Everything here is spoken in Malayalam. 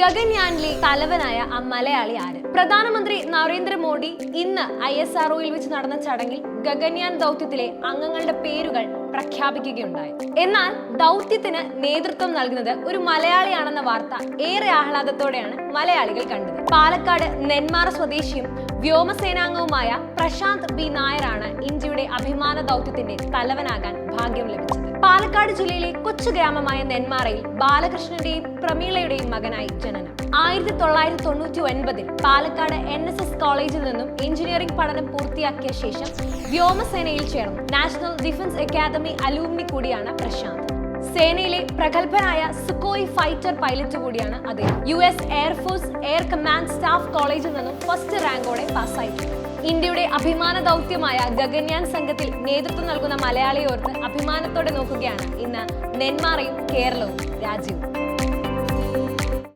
ഗഗൻയാനിലെ തലവനായ ആ മലയാളി ആര്? പ്രധാനമന്ത്രി നരേന്ദ്രമോദി ഇന്ന് ഐ എസ് ആർ വെച്ച് നടന്ന ചടങ്ങിൽ ഗഗൻയാൻ ദൗത്യത്തിലെ അംഗങ്ങളുടെ പേരുകൾ പ്രഖ്യാപിക്കുകയുണ്ടായി. എന്നാൽ ദൗത്യത്തിന് നേതൃത്വം നൽകുന്നത് ഒരു മലയാളിയാണെന്ന വാർത്ത ഏറെ ആഹ്ലാദത്തോടെയാണ് മലയാളികൾ കണ്ടത്. പാലക്കാട് നെന്മാറ സ്വദേശിയും വ്യോമസേനാംഗവുമായ പ്രശാന്ത് ബി നായരാണ് ഇന്ത്യയുടെ അഭിമാന ദൗത്യത്തിന്റെ തലവനാകാൻ ഭാഗ്യം ലഭിച്ചത്. പാലക്കാട് ജില്ലയിലെ കൊച്ചു ഗ്രാമമായ നെന്മാറയിൽ ബാലകൃഷ്ണന്റെയും പ്രമീളയുടെയും മകനായി ജനനം. ആയിരത്തി തൊള്ളായിരത്തി തൊണ്ണൂറ്റി ഒൻപതിൽ പാലക്കാട് എൻ എസ് എസ് കോളേജിൽ നിന്നും എഞ്ചിനീയറിംഗ് പഠനം പൂർത്തിയാക്കിയ ശേഷം വ്യോമസേനയിൽ ചേർന്നു. നാഷണൽ ഡിഫൻസ് അക്കാദമി അലൂമിനി കൂടിയാണ് പ്രശാന്ത്. സേനയിലെ പ്രഗത്ഭനായ സുക്കോയ് ഫൈറ്റർ പൈലറ്റ് കൂടിയാണ് അദ്ദേഹം. U S air force air command staff കോളേജിൽ നിന്നും ഫസ്റ്റ് റാങ്കോടെ പാസ്സായിട്ടുണ്ട്. ഇന്ത്യയുടെ അഭിമാന ദൗത്യമായ ഗഗൻയാൻ സംഘത്തിൽ നേതൃത്വം നൽകുന്ന മലയാളിയോർത്ത് അഭിമാനത്തോടെ നോക്കുകയാണ് ഇന്ന് നെന്മാറയും കേരളവും രാജ്യവും.